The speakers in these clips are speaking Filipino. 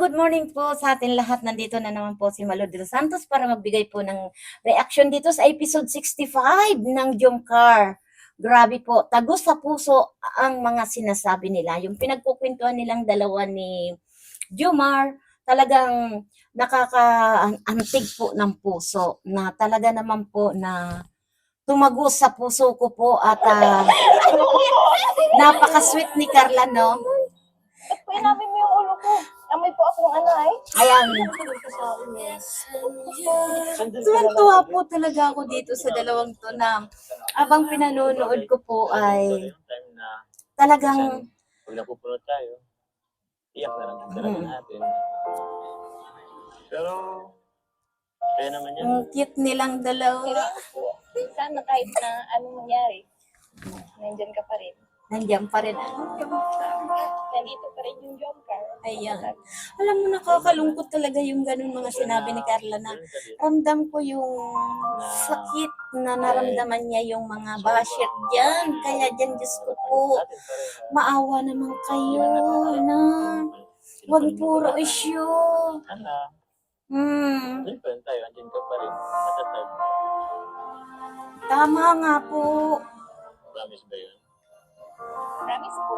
good morning po sa atin lahat. Nandito na naman po si Malo de los Santos para magbigay po ng reaction dito sa episode 65 ng Jomcar. Grabe po, tagos sa puso ang mga sinasabi nila. Yung pinagkukwentuhan nilang dalawa ni Jomar, talagang nakakaantig po ng puso na talaga naman po na tumagos sa puso ko po at ah, napaka-sweet ni Carla, no? Inamin mo yung ulo ko? Amoy po akong ano ay. Ayan. Tuwan Tuwan-tuwa po talaga ako dito sa dalawang to na abang pinanonood ko po ay talagang pag napupulot tayo, iyak na lang ang Mm. natin. Pero, kaya naman yan. ang cute nilang dalawa. Sana kahit na anong mangyari, nandyan ka pa rin. Nandiyan pa rin. Nandito pa rin yung job car. Ayan. Alam mo, nakakalungkot talaga yung ganun mga sinabi ni Carla na ramdam ko yung sakit na naramdaman niya yung mga basher dyan. Kaya dyan, Diyos ko po, maawa naman kayo na wag puro issue. Sana, Hmm, rin tayo, andyan ka pa rin. Matatag. tama nga po. Promise ba yun? Promise po.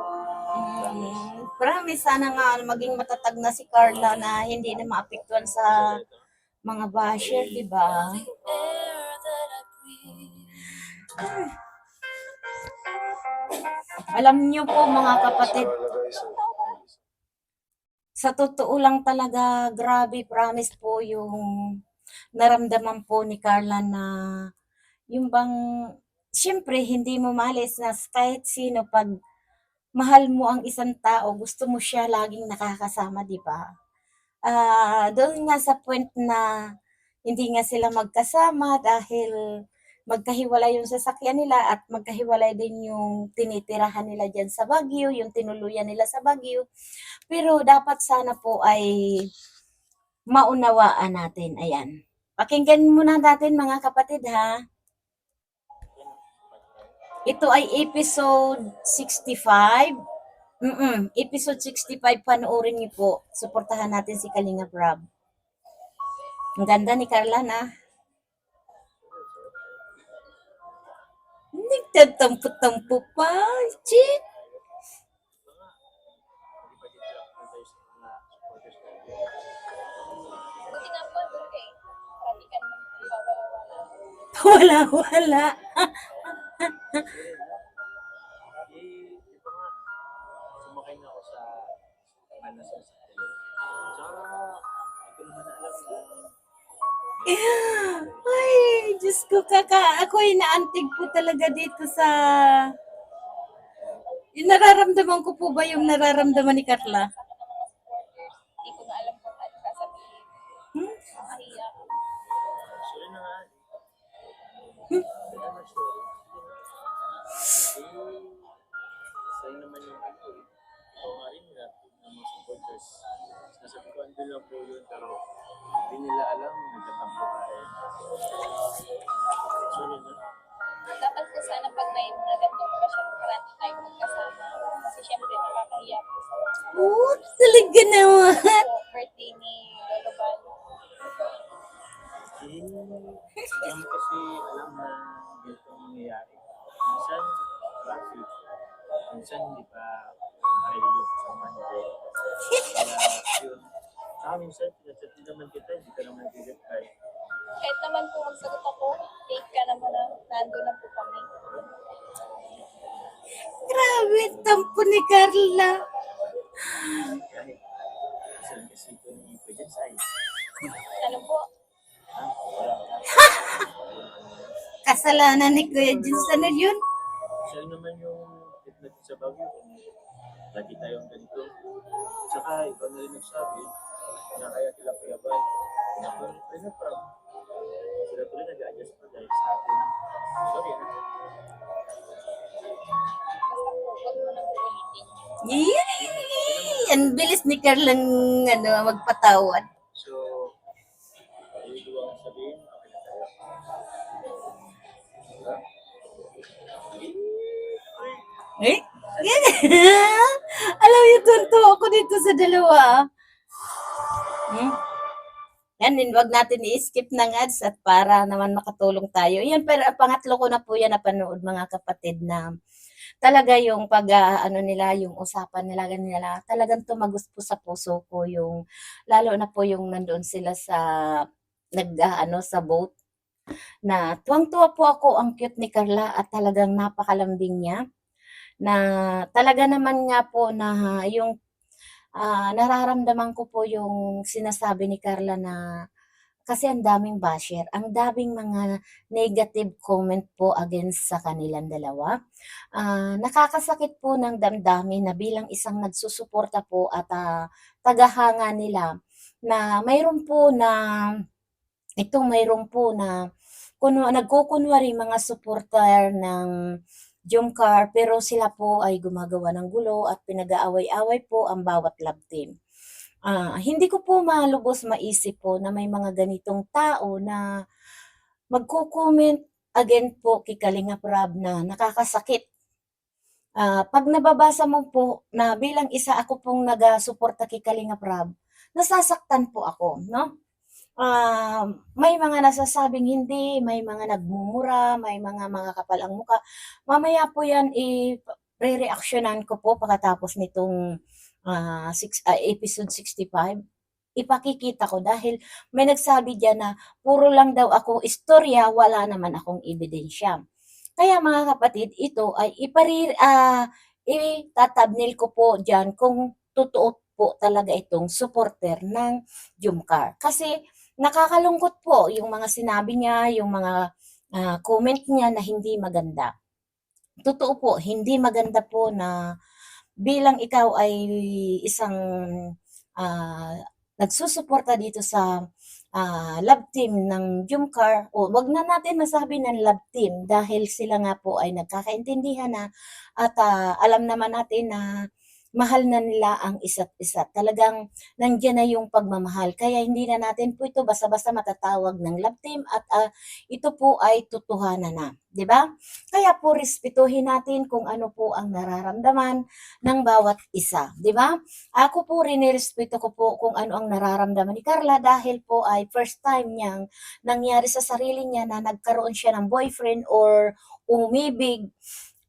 Mm, promise sana nga maging matatag na si Carla na hindi na maapektuhan sa mga basher, di ba? Alam niyo po mga kapatid, sa totoo lang talaga, grabe, promise po yung naramdaman po ni Carla na yung bang, siyempre, hindi mo malis na kahit sino pag mahal mo ang isang tao, gusto mo siya laging nakakasama, di ba? Ah, doon nga sa point na hindi nga sila magkasama dahil magkahiwalay yung sasakyan nila at magkahiwalay din yung tinitirahan nila dyan sa Baguio, yung tinuluyan nila sa Baguio. Pero dapat sana po ay maunawaan natin. Ayan. Pakinggan muna natin mga kapatid ha. Ito ay episode 65. Mm episode 65 panoorin niyo po. Suportahan natin si Kalinga Brab. Ang ganda ni Carla na. Nagtatampo-tampo pa. Chik. Buti nga sumakay na ako sa manas sa na Ay, Diyos ko, kaka, ako'y naantig po talaga dito sa... Yung nararamdaman ko po ba yung nararamdaman ni Carla? Hindi ko na alam kung ano sasabihin. Hmm? Ako. Sorry na nga. Hindi naman sa'yo naman yung ano eh. Rin nila ng mga supporters. Sinasabi ko, andun lang po yun, pero hindi nila alam, nagtatampo tayo. Sorry na. Dapat po sana pag may mga gantong okasyon, parati tayo magkasama. Kasi syempre nakakahiya po sa Oo, talaga naman. birthday ni Lolo Bal. Eh, alam kasi, alam na ganito ang nangyayari. Minsan, traffic. Minsan, hindi pa makailig yung kasama niyo. Kaya, yun. Saka minsan, pinachat din naman kita, hindi ka naman nag-reply. Kahit naman po magsagot ako, take ka naman na nandun na po kami. Grabe, tampo ni Carla. Kahit, minsan kasi ito ni Kuya Jensay. Ano po, Ha? Wala ka. Kasalanan ni Kuya Jens, ano yun? Siya naman yung natin sa kung lagi tayong ganito. Tsaka ikaw na rin nagsabi na kaya kila Kuya Bal. Ako, ano pa? Sila tuloy nag-adjust pa dahil sa atin. Sorry na. Yee! Ang bilis ni Carla ng, ano, magpatawad. Eh, Alam niyo, tunto ako dito sa dalawa. Hmm? Yan din, wag natin i-skip ng ads at para naman makatulong tayo. Yan, pero pangatlo ko na po yan napanood mga kapatid na talaga yung pag ah, ano nila, yung usapan nila, ganun nila, talagang tumagos po sa puso ko yung, lalo na po yung nandoon sila sa, nag, ah, ano, sa boat, na tuwang-tuwa po ako, ang cute ni Carla at talagang napakalambing niya, na talaga naman nga po na yung ah, nararamdaman ko po yung sinasabi ni Carla na kasi ang daming basher, ang daming mga negative comment po against sa kanilang dalawa. Ah, nakakasakit po ng damdamin na bilang isang nagsusuporta po at ah, tagahanga nila na mayroon po na itong mayroon po na kuno nagkukunwari mga supporter ng Jomcar pero sila po ay gumagawa ng gulo at pinag-aaway-away po ang bawat love team. Ah, hindi ko po malubos maisip po na may mga ganitong tao na magko-comment again po kay Kalinga Prab na nakakasakit. Ah, 'pag nababasa mo po na bilang isa ako pong nagasuporta kay Kalinga Prab, nasasaktan po ako, 'no? Ah, may mga nasasabing hindi, may mga nagmumura, may mga mga kapal ang mukha. Mamaya po 'yan i rereaksyonan ko po pagkatapos nitong, ah, six ah, episode 65. Ipakikita ko dahil may nagsabi diyan na puro lang daw ako istorya, wala naman akong ebidensya. Kaya mga kapatid, ito ay ipari ah, ita-thumbnail ko po diyan kung totoo po talaga itong supporter ng Jomcar. Kasi nakakalungkot po yung mga sinabi niya, yung mga ah, comment niya na hindi maganda. Totoo po, hindi maganda po na bilang ikaw ay isang ah, nagsusuporta dito sa ah, love team ng Jomcar, o wag na natin masabi ng love team dahil sila nga po ay nagkakaintindihan na at ah, alam naman natin na mahal na nila ang isa't isa. Talagang nandiyan na yung pagmamahal. Kaya hindi na natin po ito basta-basta matatawag ng love team at ah, ito po ay totohanan na. 'di ba? Kaya po respetuhin natin kung ano po ang nararamdaman ng bawat isa, 'di ba? Ako po rin nirespeto ko po kung ano ang nararamdaman ni Carla dahil po ay first time niyang nangyari sa sarili niya na nagkaroon siya ng boyfriend or umibig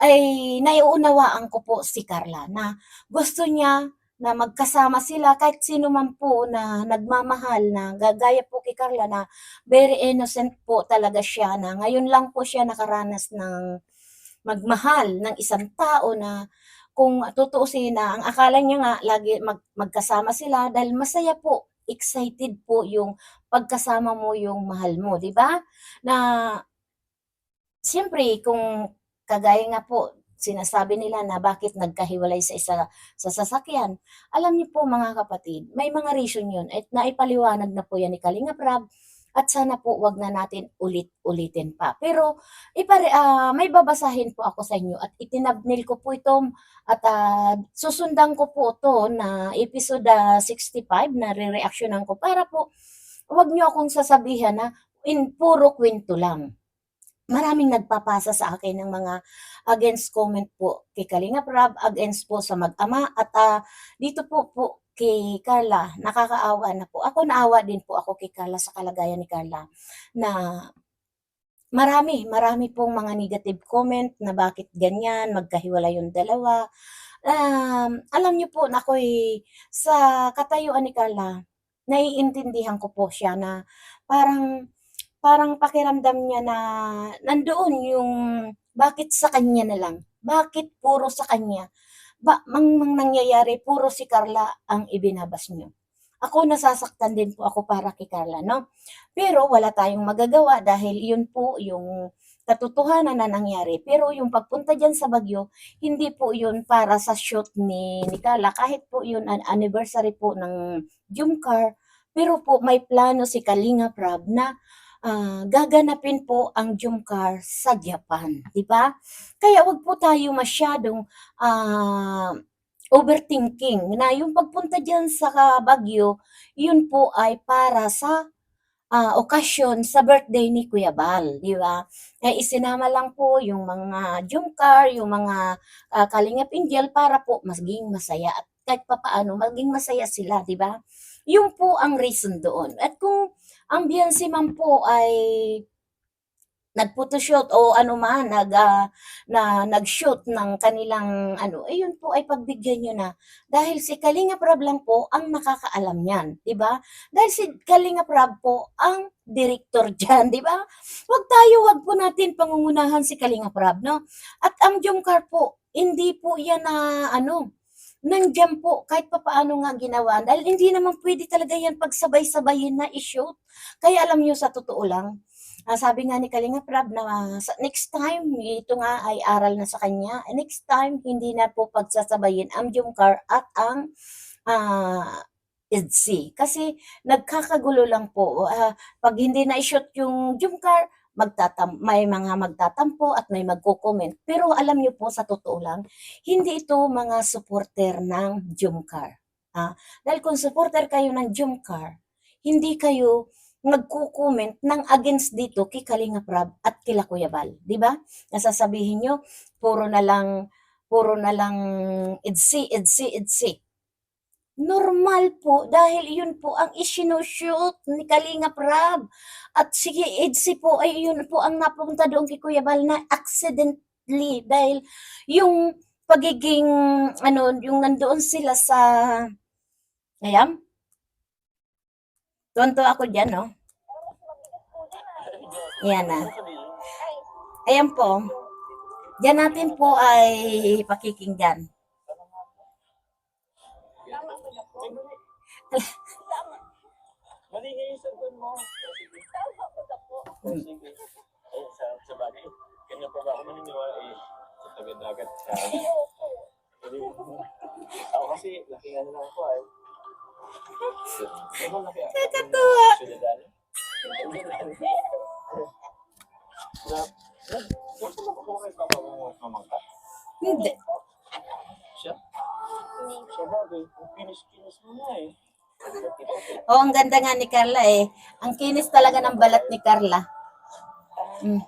ay naiunawaan ko po si Carla na gusto niya na magkasama sila kahit sino man po na nagmamahal na gagaya po kay Carla na very innocent po talaga siya na ngayon lang po siya nakaranas ng magmahal ng isang tao na kung tutuusin na ang akala niya nga lagi mag, magkasama sila dahil masaya po, excited po yung pagkasama mo yung mahal mo, di ba? Na siyempre kung kagaya nga po sinasabi nila na bakit nagkahiwalay sa isa sa sasakyan. Alam niyo po mga kapatid, may mga reason yun at naipaliwanag na po yan ni Kalinga Prab at sana po wag na natin ulit-ulitin pa. Pero ipare, ah, may babasahin po ako sa inyo at itinabnil ko po ito at ah, susundan ko po to na episode ah, 65 na re-reactionan ko para po wag niyo akong sasabihan na in puro kwento lang maraming nagpapasa sa akin ng mga against comment po kay Kalinga Prab, against po sa mag-ama at ah, dito po po kay Carla, nakakaawa na po. Ako naawa din po ako kay Carla sa kalagayan ni Carla na marami, marami pong mga negative comment na bakit ganyan, magkahiwalay yung dalawa. Um, alam niyo po na ako'y sa katayuan ni Carla, naiintindihan ko po siya na parang parang pakiramdam niya na nandoon yung bakit sa kanya na lang? Bakit puro sa kanya? Ba, mang, mang nangyayari, puro si Carla ang ibinabas niyo. Ako nasasaktan din po ako para kay Carla, no? Pero wala tayong magagawa dahil yun po yung katotohanan na nangyari. Pero yung pagpunta dyan sa Bagyo, hindi po yun para sa shoot ni, ni Carla. Kahit po yun an anniversary po ng Jumcar, pero po may plano si Kalinga Prab na ah, gaganapin po ang Jumcar sa Japan, 'di ba? Kaya wag po tayo masyadong ah, overthinking na yung pagpunta diyan sa Baguio, yun po ay para sa ah, okasyon sa birthday ni Kuya Bal, 'di ba? Eh isinama lang po yung mga Jumcar, yung mga ah, Kalingap Angel para po maging masaya at kahit papaano maging masaya sila, di ba? Yun po ang reason doon. At kung ang Beyonce man po ay nag-photoshoot o ano man, nag, ah, na nag-shoot ng kanilang ano, eh yun po ay pagbigyan nyo na. Dahil si Kalinga Prab lang po ang nakakaalam yan, di ba? Dahil si Kalinga Prab po ang director dyan, di ba? Huwag tayo, wag po natin pangungunahan si Kalinga Prab, no? At ang Jomcar po, hindi po yan na ano, nandiyan po kahit papaano nga ginawa. Dahil hindi naman pwede talaga yan pagsabay-sabayin na i-shoot. Kaya alam nyo sa totoo lang, Ah, sabi nga ni Kalinga Prab na sa next time, ito nga ay aral na sa kanya. Next time, hindi na po pagsasabayin ang Jumcar at ang ah EDC. Kasi nagkakagulo lang po. Ah, pag hindi na i-shoot yung Jumcar, magtatam may mga magtatampo at may magko-comment. Pero alam niyo po sa totoo lang, hindi ito mga supporter ng Jumcar. Ah, dahil kung supporter kayo ng Jumcar, hindi kayo nagko-comment ng against dito kay Kalinga Prab at kila Kuya Bal, 'di ba? Nasasabihin nyo, puro na lang puro na lang idsi, idsi, idsi. Normal po dahil yun po ang isinushoot ni Kalinga Prab. At sige, idsi po ay yun po ang napunta doon kay Kuya Bal na accidentally dahil yung pagiging ano, yung nandoon sila sa Ayan. Tonto ako dyan, no? Yan na. Ayan po. Diyan natin po ay pakikinggan. Mali nga yung sagot mo. Sige. Sige. Ay, sa, sa bagay. Kanya pa ba ako maniniwala eh. Sa taga-dagat. Hindi mo. Ako kasi, laki nga lang ako ay. Ano laki ako? Kakatuwa. Suladani. Na, na, gusto mo ko kay papa mo mamangka. Hindi. Siya? Siya bagay. Ang kinis-kinis mo nga eh. Oh, ang ganda nga ni Carla eh. Ang kinis talaga ng balat ni Carla. Mm.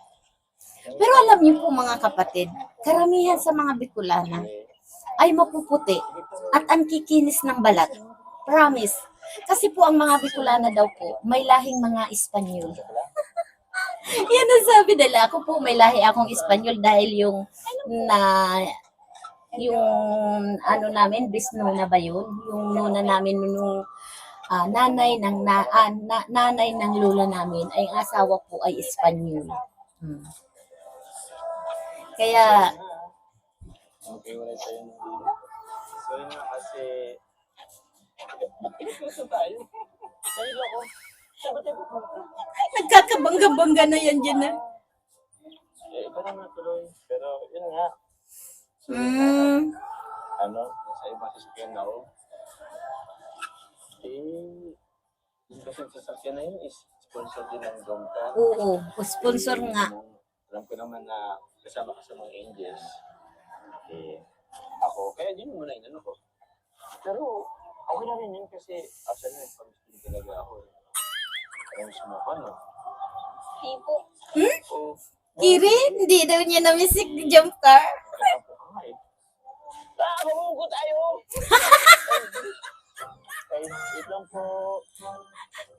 Pero alam niyo po mga kapatid, karamihan sa mga Bicolana ay mapuputi at ang kikinis ng balat. Promise. Kasi po ang mga Bicolana daw po, may lahing mga Espanyol. Yan ang sabi nila. Ako po may lahi akong Espanyol dahil yung na yung ano namin, bisno na ba yun? Yung nuna namin nung ah, nanay ng na, ah, na- nanay ng lola namin ay ang asawa po ay Espanyol. Hmm. Kaya Okay, wala tayo So yun nga kasi... Nagkakabangga-bangga na yan dyan. Eh, iba naman tuloy. Pero yun nga. So, Hmm. ano, nasa ibang sasakyan na ako. Eh, yung kasi sasakyan na yun is sponsor din ng Domta. Oo, sponsor nga. Alam ko naman na kasama ka sa mga angels. Eh, ako, kaya yun muna inano ko. Pero, okay na rin yun kasi asa na yung pag-spin talaga ako. eh. Gusto mo pa, no? Tipo. Oo. Kiri, hindi daw niya na-miss si jump car. Nga eh. Ah, tayo! Wait lang po.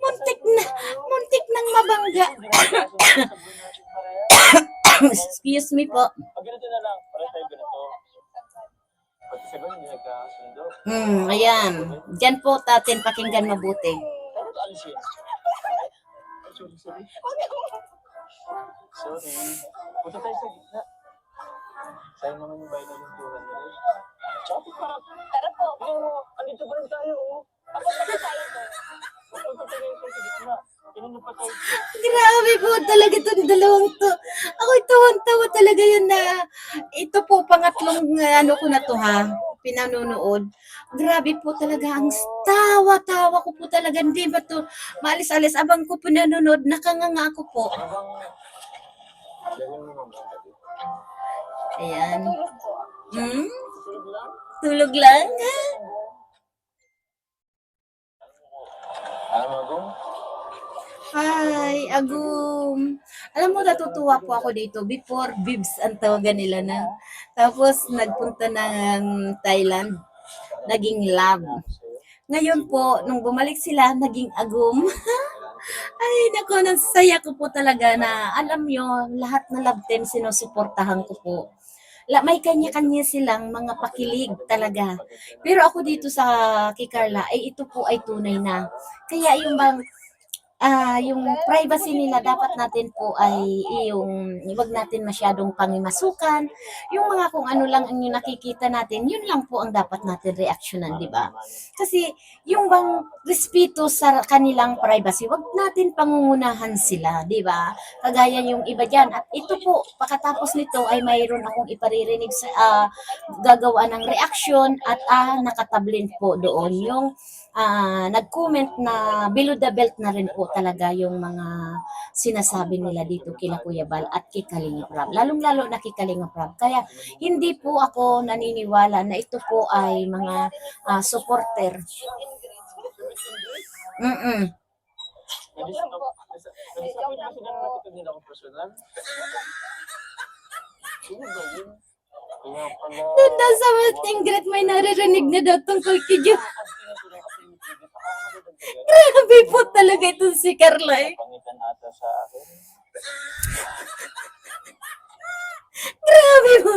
Muntik na, muntik nang mabangga. Excuse me po. Pag ganito na lang, para tayo ganito. Pag sa ganun, hindi nagkasundo. Hmm, ayan. Diyan po tatin pakinggan mabuti. Alisin? Ay, sorry, sorry. Sorry. Punta tayo sa gitna. Sayang naman yung bayan ng turan nila. Tsaka pa. Tara po. Pero, andito pa rin tayo, oh. Po. Grabe po talaga itong dalawang to. Ako tuwan-tawa talaga yun na ito po pangatlong uh, ano ko na to ha, pinanunood. Grabe po talaga ang tawa-tawa ko po talaga. Hindi ba to maalis-alis abang ko pinanonood, nakanganga ako po. Ayan. Po. Hmm? Tulog lang. Tulog lang. Ano mo, Gong? Hi, Agum. Alam mo, natutuwa po ako dito. Before, Bibs ang tawagan nila na. Tapos, nagpunta ng Thailand. naging love. Ngayon po, nung bumalik sila, naging agum. Ay, nako, nasaya ko po talaga na alam nyo, lahat na love team sinusuportahan ko po. May kanya-kanya silang mga pakilig talaga. Pero ako dito sa kay Carla, ay ito po ay tunay na. Kaya yung bang ah yung privacy nila dapat natin po ay yung wag natin masyadong pangimasukan. Yung mga kung ano lang ang yung nakikita natin, yun lang po ang dapat natin reaksyonan, di ba? Kasi yung bang respeto sa kanilang privacy, wag natin pangungunahan sila, di ba? Kagaya yung iba dyan. At ito po, pagkatapos nito ay mayroon akong iparirinig sa ah, gagawa ng reaction at ah, nakatablin po doon yung ah, nag-comment na below the belt na rin po talaga yung mga sinasabi nila dito kila Kuya Bal at kay Kalinga Prab. Lalong-lalo na kay Kalinga Prab. Kaya hindi po ako naniniwala na ito po ay mga ah, supporter. Mm-mm. Doon daw sa Ingrid may naririnig na daw tungkol kay. Grabe po talaga itong si Carla eh. Pangitan ata sa akin. Grabe mo.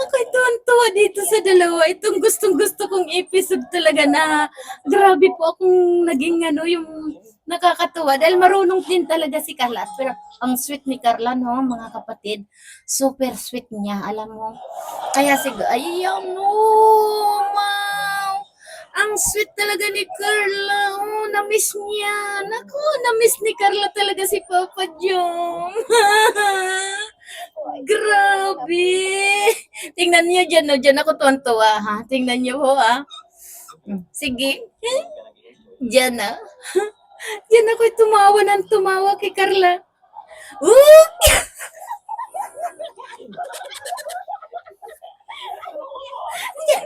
Ako'y tuwan-tuwa dito sa dalawa. Itong gustong-gusto kong episode talaga na grabe po akong naging ano yung nakakatuwa. Dahil marunong din talaga si Carla. Pero ang sweet ni Carla, no, mga kapatid. Super sweet niya, alam mo. Kaya siguro, ayaw mo, wow. Ang sweet talaga ni Carla. Oh, na-miss niya. Naku, na-miss ni Carla talaga si Papa Jom. Grabe. Tingnan niyo dyan, no? Dyan ako tuwan-tuwa, ha? Tingnan niyo ho, ha? Sige. Dyan, na. Dyan ako tumawa ng tumawa kay Carla. Ooh! Dyan,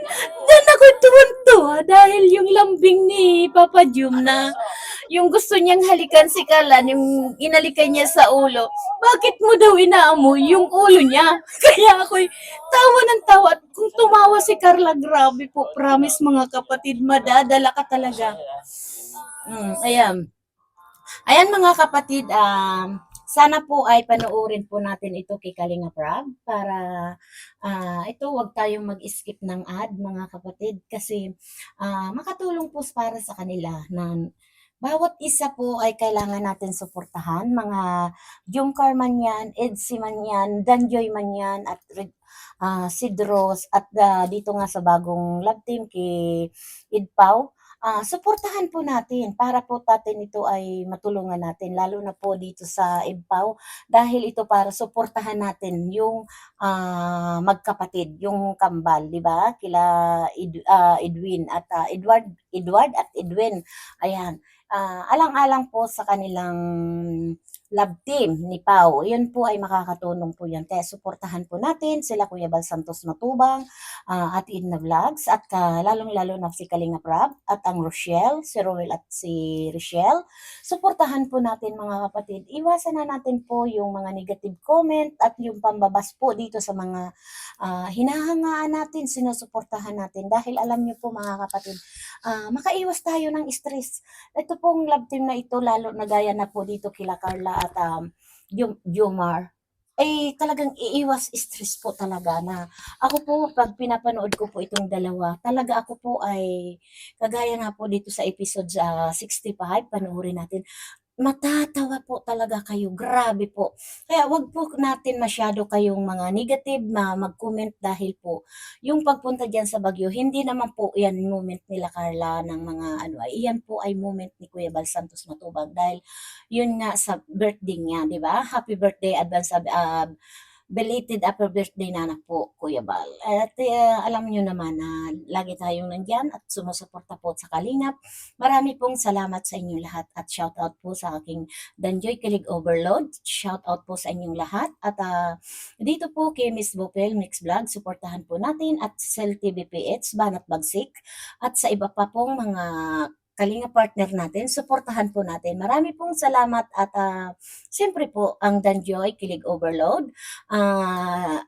dyan ako tuwan-tuwa dahil yung lambing ni Papa Jum na yung gusto niyang halikan si Carla, yung inalikan niya sa ulo, bakit mo daw inaamoy yung ulo niya? Kaya ako'y tawa ng tawa. Kung tumawa si Carla, grabe po, promise mga kapatid, madadala ka talaga. Mm, ayan. Ayan mga kapatid, um, sana po ay panoorin po natin ito kay Kalinga Prab para ah, ito wag tayong mag-skip ng ad mga kapatid kasi ah, makatulong po para sa kanila na bawat isa po ay kailangan natin suportahan. Mga Jumcar man yan, Edsy man yan, Danjoy man yan, at uh, Sidros, at ah, dito nga sa bagong love team kay Idpaw. Ah, suportahan po natin para po natin ito ay matulungan natin lalo na po dito sa Idpaw dahil ito para suportahan natin yung ah, magkapatid, yung kambal, di ba? Kila Ed- ah, Edwin at ah, Edward, Edward at Edwin. Ayan. Ah, alang-alang po sa kanilang love team ni Pau. Yun po ay makakatulong po yan. Kaya suportahan po natin sila Kuya Bal Santos Matubang, ah, at Edna Vlogs, at ka, lalong-lalo na si Kalinga Prab, at ang Rochelle, si Roel at si Rochelle. Suportahan po natin mga kapatid. Iwasan na natin po yung mga negative comment at yung pambabas po dito sa mga ah, hinahangaan natin, sinusuportahan natin. Dahil alam niyo po mga kapatid, ah, makaiwas tayo ng stress. Ito pong love team na ito, lalo na gaya na po dito kila Carla at um, Jum- Jumar, eh talagang iiwas stress po talaga na ako po pag pinapanood ko po itong dalawa, talaga ako po ay kagaya nga po dito sa episode sa 65, panoorin natin, matatawa po talaga kayo, grabe po. Kaya wag po natin masyado kayong mga negative na mag-comment dahil po yung pagpunta diyan sa Bagyo, hindi naman po yan moment nila Carla ng mga ano, ay iyan po ay moment ni Kuya Bal Santos Matubag dahil yun nga sa birthday niya, di ba? Happy birthday advance uh, belated happy birthday na po, Kuya Bal. At eh, alam niyo naman na lagi tayong nandyan at sumusuporta po sa Kalingap. Marami pong salamat sa inyong lahat at shout out po sa aking Danjoy Kilig Overload. Shout out po sa inyong lahat. At ah, dito po kay Miss Bopel Mix Vlog, suportahan po natin at Cell TV PH, Banat Bagsik. At sa iba pa pong mga kalinga partner natin, suportahan po natin. Marami pong salamat at ah, siyempre po ang Danjoy Kilig Overload. Ah,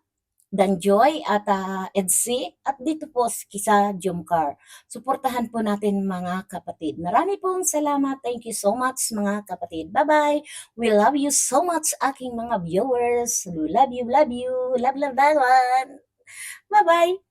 Danjoy at ah, Edsy at dito po si- sa Jumcar. Suportahan po natin mga kapatid. Marami pong salamat. Thank you so much mga kapatid. Bye-bye. We love you so much aking mga viewers. We love you, love you. Love, love that one. Bye-bye.